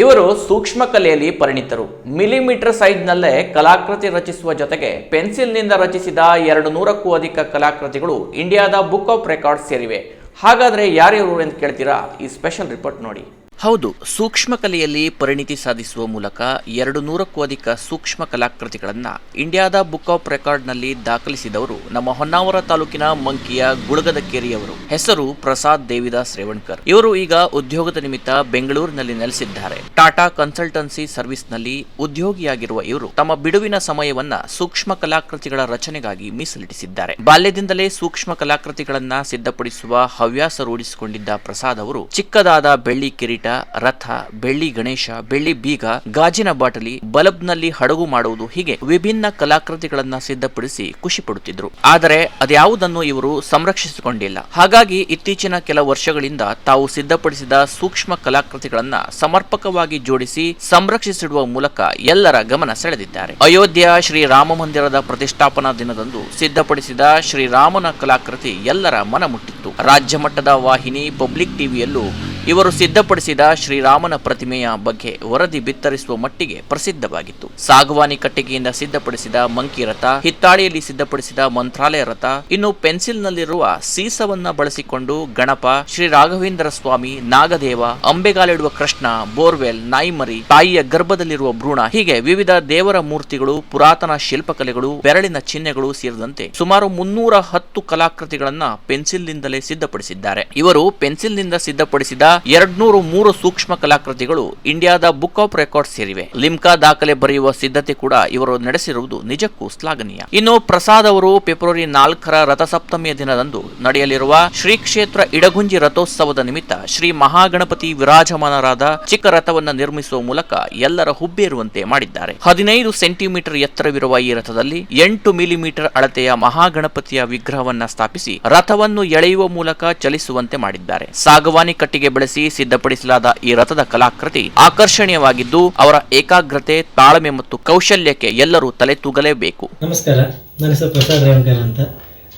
ಇವರು ಸೂಕ್ಷ್ಮ ಕಲೆಯಲ್ಲಿ ಪರಿಣಿತರು. ಮಿಲಿಮೀಟರ್ ಸೈಜ್ನಲ್ಲೇ ಕಲಾಕೃತಿ ರಚಿಸುವ ಜೊತೆಗೆ ಪೆನ್ಸಿಲ್ನಿಂದ ರಚಿಸಿದ ಎರಡು ನೂರಕ್ಕೂ ಅಧಿಕ ಕಲಾಕೃತಿಗಳು ಇಂಡಿಯಾದ ಬುಕ್ ಆಫ್ ರೆಕಾರ್ಡ್ಸ್ ಸೇರಿವೆ. ಹಾಗಾದ್ರೆ ಯಾರ್ಯಾರು ಅಂತ ಕೇಳ್ತೀರಾ? ಈ ಸ್ಪೆಷಲ್ ರಿಪೋರ್ಟ್ ನೋಡಿ. ಹೌದು, ಸೂಕ್ಷ್ಮ ಕಲೆಯಲ್ಲಿ ಪರಿಣಿತಿ ಸಾಧಿಸುವ ಮೂಲಕ ಎರಡು ನೂರಕ್ಕೂ ಅಧಿಕ ಸೂಕ್ಷ್ಮ ಕಲಾಕೃತಿಗಳನ್ನು ಇಂಡಿಯಾದ ಬುಕ್ ಆಫ್ ರೆಕಾರ್ಡ್ನಲ್ಲಿ ದಾಖಲಿಸಿದವರು ನಮ್ಮ ಹೊನ್ನಾವರ ತಾಲೂಕಿನ ಮಂಕಿಯ ಗುಳಗದ ಕೇರಿಯವರು ಹೆಸರು ಪ್ರಸಾದ್ ದೇವಿದಾಸ್ ರೇವಣ್ಕರ್. ಇವರು ಈಗ ಉದ್ಯೋಗದ ನಿಮಿತ್ತ ಬೆಂಗಳೂರಿನಲ್ಲಿ ನೆಲೆಸಿದ್ದಾರೆ. ಟಾಟಾ ಕನ್ಸಲ್ಟೆನ್ಸಿ ಸರ್ವಿಸ್ನಲ್ಲಿ ಉದ್ಯೋಗಿಯಾಗಿರುವ ಇವರು ತಮ್ಮ ಬಿಡುವಿನ ಸಮಯವನ್ನ ಸೂಕ್ಷ್ಮ ಕಲಾಕೃತಿಗಳ ರಚನೆಗಾಗಿ ಮೀಸಲಿಟ್ಟಿಸಿದ್ದಾರೆ. ಬಾಲ್ಯದಿಂದಲೇ ಸೂಕ್ಷ್ಮ ಕಲಾಕೃತಿಗಳನ್ನ ಸಿದ್ಧಪಡಿಸುವ ಹವ್ಯಾಸ ರೂಢಿಸಿಕೊಂಡಿದ್ದ ಪ್ರಸಾದ್ ಅವರು ಚಿಕ್ಕದಾದ ಬೆಳ್ಳಿ ಕಿರೀಟ ರಥ, ಬೆಳ್ಳಿ ಗಣೇಶ, ಬೆಳ್ಳಿ ಬೀಗ, ಗಾಜಿನ ಬಾಟಲಿ, ಬಲ್ಬ್ನಲ್ಲಿ ಹಡಗು ಮಾಡುವುದು ಹೀಗೆ ವಿಭಿನ್ನ ಕಲಾಕೃತಿಗಳನ್ನ ಸಿದ್ಧಪಡಿಸಿ ಖುಷಿ ಪಡುತ್ತಿದ್ರು. ಆದರೆ ಅದ್ಯಾವುದನ್ನು ಇವರು ಸಂರಕ್ಷಿಸಿಕೊಂಡಿಲ್ಲ. ಹಾಗಾಗಿ ಇತ್ತೀಚಿನ ಕೆಲ ವರ್ಷಗಳಿಂದ ತಾವು ಸಿದ್ಧಪಡಿಸಿದ ಸೂಕ್ಷ್ಮ ಕಲಾಕೃತಿಗಳನ್ನ ಸಮರ್ಪಕವಾಗಿ ಜೋಡಿಸಿ ಸಂರಕ್ಷಿಸಿಡುವ ಮೂಲಕ ಎಲ್ಲರ ಗಮನ ಸೆಳೆದಿದ್ದಾರೆ. ಅಯೋಧ್ಯೆಯ ಶ್ರೀ ರಾಮ ಮಂದಿರದ ಪ್ರತಿಷ್ಠಾಪನಾ ದಿನದಂದು ಸಿದ್ಧಪಡಿಸಿದ ಶ್ರೀರಾಮನ ಕಲಾಕೃತಿ ಎಲ್ಲರ ಮನ ಮುಟ್ಟಿತ್ತು ರಾಜ್ಯ ಮಟ್ಟದ ವಾಹಿನಿ ಪಬ್ಲಿಕ್ ಟಿವಿಯಲ್ಲೂ ಇವರು ಸಿದ್ಧಪಡಿಸಿದ ಶ್ರೀರಾಮನ ಪ್ರತಿಮೆಯ ಬಗ್ಗೆ ವರದಿ ಬಿತ್ತರಿಸುವ ಮಟ್ಟಿಗೆ ಪ್ರಸಿದ್ಧವಾಗಿತ್ತು. ಸಾಗವಾನಿ ಕಟ್ಟಿಗೆಯಿಂದ ಸಿದ್ಧಪಡಿಸಿದ ಮಂಕಿ ರಥ, ಹಿತ್ತಾಳಿಯಲ್ಲಿ ಸಿದ್ಧಪಡಿಸಿದ ಮಂತ್ರಾಲಯ ರಥ, ಇನ್ನು ಪೆನ್ಸಿಲ್ನಲ್ಲಿರುವ ಸೀಸವನ್ನ ಬಳಸಿಕೊಂಡು ಗಣಪ, ಶ್ರೀ ರಾಘವೇಂದ್ರ ಸ್ವಾಮಿ, ನಾಗದೇವ, ಅಂಬೆಗಾಲಿಡುವ ಕೃಷ್ಣ, ಬೋರ್ವೆಲ್, ನಾಯಿಮರಿ, ತಾಯಿಯ ಗರ್ಭದಲ್ಲಿರುವ ಭ್ರೂಣ, ಹೀಗೆ ವಿವಿಧ ದೇವರ ಮೂರ್ತಿಗಳು, ಪುರಾತನ ಶಿಲ್ಪಕಲೆಗಳು, ಬೆರಳಿನ ಚಿಹ್ನೆಗಳು ಸೇರಿದಂತೆ ಸುಮಾರು ಮುನ್ನೂರ ಹತ್ತು ಕಲಾಕೃತಿಗಳನ್ನ ಪೆನ್ಸಿಲ್ನಿಂದಲೇ ಸಿದ್ಧಪಡಿಸಿದ್ದಾರೆ. ಇವರು ಪೆನ್ಸಿಲ್ನಿಂದ ಸಿದ್ಧಪಡಿಸಿದ ಎರಡ್ನೂರು ಮೂರು ಸೂಕ್ಷ್ಮ ಕಲಾಕೃತಿಗಳು ಇಂಡಿಯಾದ ಬುಕ್ ಆಫ್ ರೆಕಾರ್ಡ್ ಸೇರಿವೆ. ಲಿಮ್ಕಾ ದಾಖಲೆ ಬರೆಯುವ ಸಿದ್ಧತೆ ಕೂಡ ಇವರು ನಡೆಸಿರುವುದು ನಿಜಕ್ಕೂ ಶ್ಲಾಘನೀಯ. ಇನ್ನು ಪ್ರಸಾದ್ ಅವರು ಫೆಬ್ರವರಿ ನಾಲ್ಕರ ರಥಸಪ್ತಮಿಯ ದಿನದಂದು ನಡೆಯಲಿರುವ ಶ್ರೀ ಕ್ಷೇತ್ರ ಇಡಗುಂಜಿ ರಥೋತ್ಸವದ ನಿಮಿತ್ತ ಶ್ರೀ ಮಹಾಗಣಪತಿ ವಿರಾಜಮಾನರಾದ ಚಿಕ್ಕ ರಥವನ್ನ ನಿರ್ಮಿಸುವ ಮೂಲಕ ಎಲ್ಲರ ಹುಬ್ಬೇರುವಂತೆ ಮಾಡಿದ್ದಾರೆ. ಹದಿನೈದು ಸೆಂಟಿಮೀಟರ್ ಎತ್ತರವಿರುವ ಈ ರಥದಲ್ಲಿ ಎಂಟು ಮಿಲಿಮೀಟರ್ ಅಳತೆಯ ಮಹಾಗಣಪತಿಯ ವಿಗ್ರಹವನ್ನ ಸ್ಥಾಪಿಸಿ ರಥವನ್ನು ಎಳೆಯುವ ಮೂಲಕ ಚಲಿಸುವಂತೆ ಮಾಡಿದ್ದಾರೆ. ಸಾಗವಾನಿ ಕಟ್ಟಿಗೆ ಬಳಸಿ ಸಿದ್ಧಪಡಿಸಲಾದ ಈ ರಥದ ಕಲಾಕೃತಿ ಆಕರ್ಷಣೀಯವಾಗಿದ್ದು, ಅವರ ಏಕಾಗ್ರತೆ, ತಾಳ್ಮೆ ಮತ್ತು ಕೌಶಲ್ಯಕ್ಕೆ ಎಲ್ಲರೂ ತಲೆ ತೂಗಲೇಬೇಕು ನಮಸ್ಕಾರ, ನನ್ನ ಹೆಸರು ಪ್ರಸಾದ್ ರೇವಣ್ಕರ್ ಅಂತ.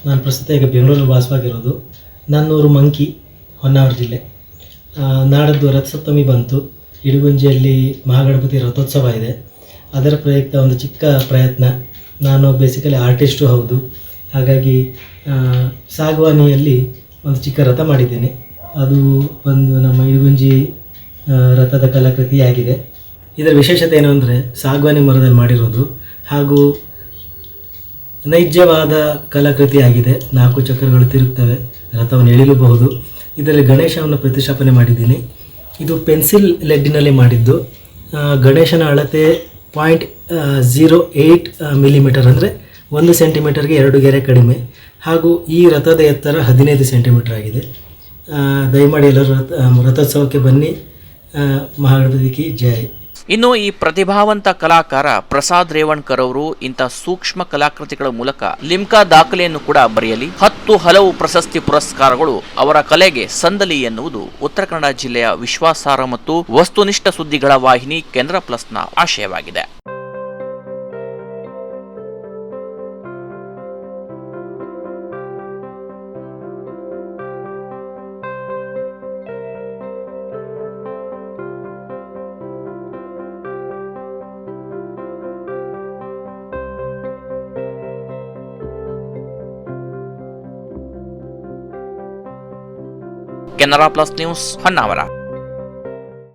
ನಾನು ಪ್ರಸ್ತುತ ಈಗ ಬೆಂಗಳೂರಲ್ಲಿ ವಾಸವಾಗಿರೋದು. ನನ್ನೂರು ಮಂಕಿ, ಹೊನ್ನಾವರ ಜಿಲ್ಲೆ. ನಾಡದ್ದು ರಥಸಪ್ತಮಿ ಬಂತು. ಇಡಗುಂಜಿಯಲ್ಲಿ ಮಹಾಗಣಪತಿ ರಥೋತ್ಸವ ಇದೆ. ಅದರ ಪ್ರಯುಕ್ತ ಒಂದು ಚಿಕ್ಕ ಪ್ರಯತ್ನ. ನಾನು ಬೇಸಿಕಲಿ ಆರ್ಟಿಸ್ಟು ಹೌದು. ಹಾಗಾಗಿ ಸಾಗವಾನಿಯಲ್ಲಿ ಒಂದು ಚಿಕ್ಕ ರಥ ಮಾಡಿದ್ದೇನೆ. ಅದು ಒಂದು ನಮ್ಮ ಇಡಗುಂಜಿ ರಥದ ಕಲಾಕೃತಿಯಾಗಿದೆ. ಇದರ ವಿಶೇಷತೆ ಏನು ಅಂದರೆ ಸಾಗವಾನಿ ಮರದಲ್ಲಿ ಮಾಡಿರೋದು ಹಾಗೂ ನೈಜವಾದ ಕಲಾಕೃತಿಯಾಗಿದೆ. ನಾಲ್ಕು ಚಕ್ರಗಳು ತಿರುಗ್ತವೆ, ರಥವನ್ನು ಎಳಿಲೂಬಹುದು ಇದರಲ್ಲಿ ಗಣೇಶವನ್ನು ಪ್ರತಿಷ್ಠಾಪನೆ ಮಾಡಿದ್ದೀನಿ. ಇದು ಪೆನ್ಸಿಲ್ ಲೆಡ್ಡಿನಲ್ಲಿ ಮಾಡಿದ್ದು. ಗಣೇಶನ ಅಳತೆ ಪಾಯಿಂಟ್ ಝೀರೋ ಏಯ್ಟ್ ಮಿಲಿಮೀಟರ್ ಅಂದರೆ ಒಂದು ಸೆಂಟಿಮೀಟರ್ಗೆ ಎರಡು ಗೆರೆ ಕಡಿಮೆ ಹಾಗೂ ಈ ರಥದ ಎತ್ತರ ಹದಿನೈದು ಸೆಂಟಿಮೀಟರ್ ಆಗಿದೆ. ದಯಮಾಡಿ ಎಲ್ಲರೂ ರಥ ರಥೋತ್ಸವಕ್ಕೆ ಬನ್ನಿ. ಮಹಾಗಣಪತಿ ಜಯ ಇನ್ನು ಈ ಪ್ರತಿಭಾವಂತ ಕಲಾಕಾರ ಪ್ರಸಾದ್ ರೇವಣ್ಕರ್ ಅವರು ಇಂಥ ಸೂಕ್ಷ್ಮ ಕಲಾಕೃತಿಗಳ ಮೂಲಕ ಲಿಮ್ಕಾ ದಾಖಲೆಯನ್ನು ಕೂಡ ಬರೆಯಲಿ. ಹತ್ತು ಹಲವು ಪ್ರಶಸ್ತಿ ಪುರಸ್ಕಾರಗಳು ಅವರ ಕಲೆಗೆ ಸಂದಲಿ ಎನ್ನುವುದು ಉತ್ತರ ಕನ್ನಡ ಜಿಲ್ಲೆಯ ವಿಶ್ವಾಸಾರ್ಹ ಮತ್ತು ವಸ್ತುನಿಷ್ಠ ಸುದ್ದಿಗಳ ವಾಹಿನಿ ಕೇಂದ್ರ ಪ್ಲಸ್ನ ಆಶಯವಾಗಿದೆ. Canara plus news Honnavar